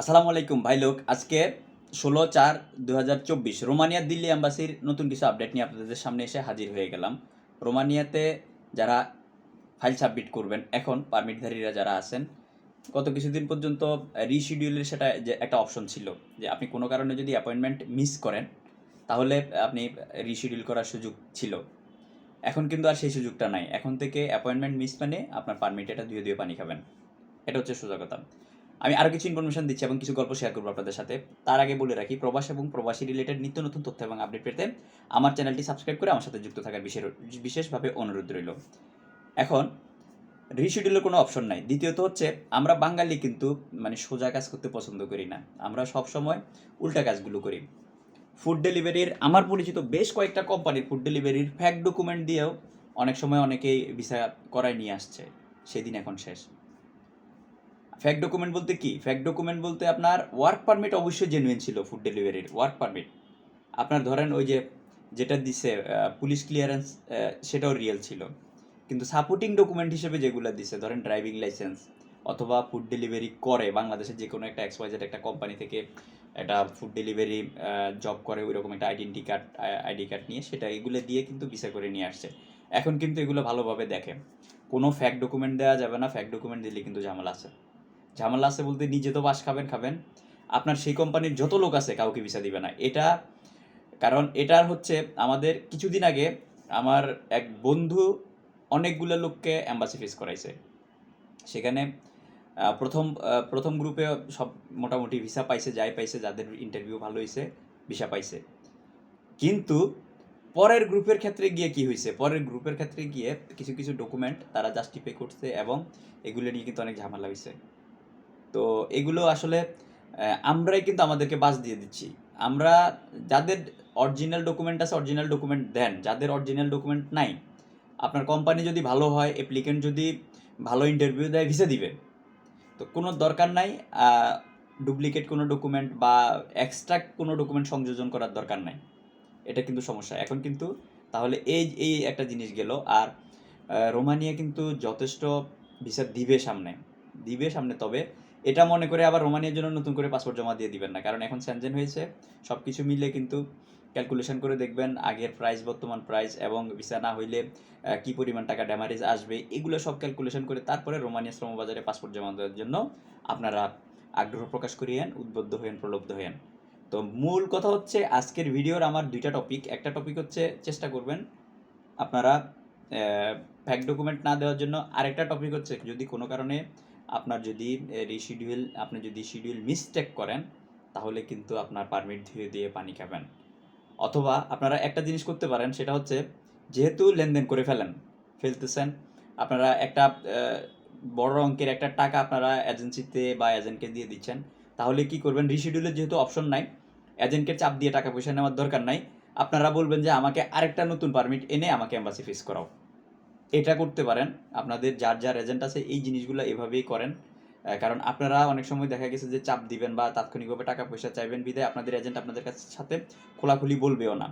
আসসালামু আলাইকুম, ভাই লোক। আজকে ষোলো চার দু রোমানিয়ার দিল্লি অ্যাম্বাসির নতুন কিছু আপডেট নিয়ে আপনাদের সামনে এসে হাজির হয়ে গেলাম। রোমানিয়াতে যারা ফাইল সাবমিট করবেন, এখন পারমিটধারীরা যারা আছেন, গত কিছুদিন পর্যন্ত রিশিডিউলের সেটা যে একটা অপশন ছিল, যে আপনি কোনো কারণে যদি অ্যাপয়েন্টমেন্ট মিস করেন, তাহলে আপনি রিশিডিউল করার সুযোগ ছিল। এখন কিন্তু আর সেই সুযোগটা নাই। এখন থেকে অ্যাপয়েন্টমেন্ট মিস মানে আপনার পারমিট, এটা ধুয়ে ধুয়ে পানি খাবেন। এটা হচ্ছে সোজা কথা। আমি আরও কিছু ইনফরমেশন দিচ্ছি এবং কিছু গল্প শেয়ার করব আপনাদের সাথে। তার আগে বলে রাখি, প্রবাস এবং প্রবাসী রিলেটেড নিত্য নতুন তথ্য এবং আপডেট পেতে আমার চ্যানেলটি সাবস্ক্রাইব করে আমার সাথে যুক্ত থাকার বিশেষ বিশেষভাবে অনুরোধ রইল। এখন রিশিডিউলের কোনো অপশন নাই। দ্বিতীয়ত হচ্ছে, আমরা বাঙালি কিন্তু মানে সোজা কাজ করতে পছন্দ করি না। আমরা সব সময় উল্টা কাজগুলো করি। ফুড ডেলিভারির আমার পরিচিত বেশ কয়েকটা কোম্পানির ফুড ডেলিভারির ফ্যাক ডকুমেন্ট দিয়েও অনেক সময় অনেকেই ভিসা করায় নিয়ে আসছে। সেদিন এখন শেষ। ফ্যাক ডকুমেন্ট বলতে কি? ফ্যাক ডকুমেন্ট বলতে আপনার ওয়ার্ক পারমিট অবশ্যই জেনুইন ছিল ফুড ডেলিভারির ওয়ার্ক পারমিট আপনার ধরেন ওই যে যেটা দিছে পুলিশ ক্লিয়ারেন্স সেটাও রিয়েল ছিল। কিন্তু সাপোর্টিং ডকুমেন্ট হিসেবে যেগুলো দিছে, ধরেন ড্রাইভিং লাইসেন্স অথবা ফুড ডেলিভারি করে, বাংলাদেশের যে কোনো একটা এক্সওয়াইজেড একটা কোম্পানি থেকে একটা ফুড ডেলিভারি জব করে ওই রকম একটা আইডেন্টি কার্ড আইডি কার্ড নিয়ে সেটা এগুলো দিয়ে কিন্তু ভিসা করে নিয়ে আসছে। এখন কিন্তু এগুলো ভালোভাবে দেখে। কোনো ফ্যাক ডকুমেন্ট দেওয়া যাবে না ফ্যাক ডকুমেন্ট দিলে কিন্তু ঝামেলা আছে। ঝামেলা আছে বলতে নিজে তো বাস খাবেন খাবেন। আপনার সেই কোম্পানির যত লোক আছে কাউকে ভিসা দিবে না। এটা, কারণ এটার হচ্ছে আমাদের কিছুদিন আগে আমার এক বন্ধু অনেকগুলো লোককে অ্যাম্বাসি ফেস করাইছে। সেখানে প্রথম প্রথম গ্রুপে সব মোটামুটি ভিসা পাইছে, যাই পাইছে, যাদের ইন্টারভিউ ভালো হয়েছে ভিসা পাইছে। কিন্তু পরের গ্রুপের ক্ষেত্রে গিয়ে কি হয়েছে পরের গ্রুপের ক্ষেত্রে গিয়ে কিছু কিছু ডকুমেন্ট তারা জাস্টিফাই করছে এবং এগুলো নিয়ে কিন্তু অনেক ঝামেলা হয়েছে তো এগুলো আসলে আমরাই কিন্তু আমাদেরকে বাস দিয়ে দিচ্ছি। আমরা যাদের অরিজিনাল ডকুমেন্ট আছে অরিজিনাল ডকুমেন্ট দেন। যাদের অরিজিনাল ডকুমেন্ট নাই, আপনার কোম্পানি যদি ভালো হয় অ্যাপ্লিকেন্ট যদি ভালো ইন্টারভিউ দেয় ভিসা দিবে। তো কোনো দরকার নাই ডুপ্লিকেট কোনো ডকুমেন্ট বা এক্সট্রা কোনো ডকুমেন্ট সংযোজন করার দরকার নাই। এটা কিন্তু সমস্যা। এখন কিন্তু তাহলে এই এই একটা জিনিস গেল। আর রোমানিয়া কিন্তু যথেষ্ট ভিসা দিবে সামনে। দিবে সামনে, তবে এটা মনে করে আবার রোমানিয়ার জন্য নতুন করে পাসপোর্ট জমা দিয়ে দিবেন না। কারণ এখন স্যানজেন হয়েছে সব কিছু মিলে কিন্তু ক্যালকুলেশন করে দেখবেন আগের প্রাইস বর্তমান প্রাইস এবং ভিসা না হইলে কি পরিমাণ টাকা ড্যামারেজ আসবে, এগুলো সব ক্যালকুলেশন করে তারপরে রোমানিয়া শ্রমবাজারে পাসপোর্ট জমা দেওয়ার জন্য আপনারা আগ্রহ প্রকাশ করিয়েন, উদ্বুদ্ধ হয়েন প্রলব্ধ হয়েন তো মূল কথা হচ্ছে আজকের ভিডিওর আমার দুইটা টপিক একটা টপিক হচ্ছে চেষ্টা করবেন আপনারা ফ্যাক ডকুমেন্ট না দেওয়ার জন্য। আরেকটা টপিক হচ্ছে যদি কোনো কারণে আপনার যদি রিশিডিউল আপনি যদি শিডিউল মিসটেক করেন, তাহলে কিন্তু আপনার পারমিট ধুয়ে দিয়ে পানি খাবেন। অথবা আপনারা একটা জিনিস করতে পারেন, সেটা হচ্ছে যেহেতু লেনদেন করে ফেলেন, ফেলতেছেন, আপনারা একটা বড় অঙ্কের একটা টাকা আপনারা এজেন্সিতে বা এজেন্টকে দিয়ে দিচ্ছেন, তাহলে কি করবেন? রিশিডিউলের যেহেতু অপশন নাই এজেন্টকে চাপ দিয়ে টাকা পয়সা নেওয়ার দরকার নাই, আপনারা বলবেন যে আমাকে আরেকটা নতুন পারমিট এনে আমাকে এম্বাসি ফিস করাও। এটা করতে পারেন। আপনাদের যার যার এজেন্ট আছে, এই জিনিসগুলো এভাবেই করেন। কারণ আপনারা অনেক সময় দেখা গেছে যে চাপ দিবেন বা তাৎক্ষণিকভাবে টাকা পয়সা চাইবেন বিদায় আপনাদের এজেন্ট আপনাদের কাছে সাথে খোলাখুলি বলবেও না।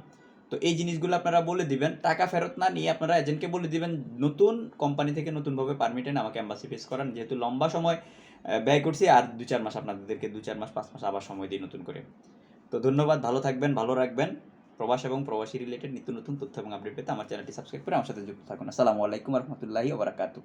তো এই জিনিসগুলো আপনারা বলে দিবেন। টাকা ফেরত না নিয়ে আপনারা এজেন্টকে বলে দিবেন, নতুন কোম্পানি থেকে নতুনভাবে পারমিট এনে আমাকে অ্যাম্বাসি ফেস করান। যেহেতু লম্বা সময় ব্যয় করছি, আর দু চার মাস আপনাদেরকে দু চার মাস, পাঁচ মাস আবার সময় দিই নতুন করে। তো ধন্যবাদ, ভালো থাকবেন, ভালো রাখবেন। প্রবাস এবং প্রবাসী রিলেটেড নিত্য নতুন তথ্য এবং আপডেট পেতে আমার চ্যানেলটি সাবস্ক্রাইব করে আমার সাথে যুক্ত থাকুন। আসসালামু আলাইকুম রহমতুল্লাহি ওবরাকাতু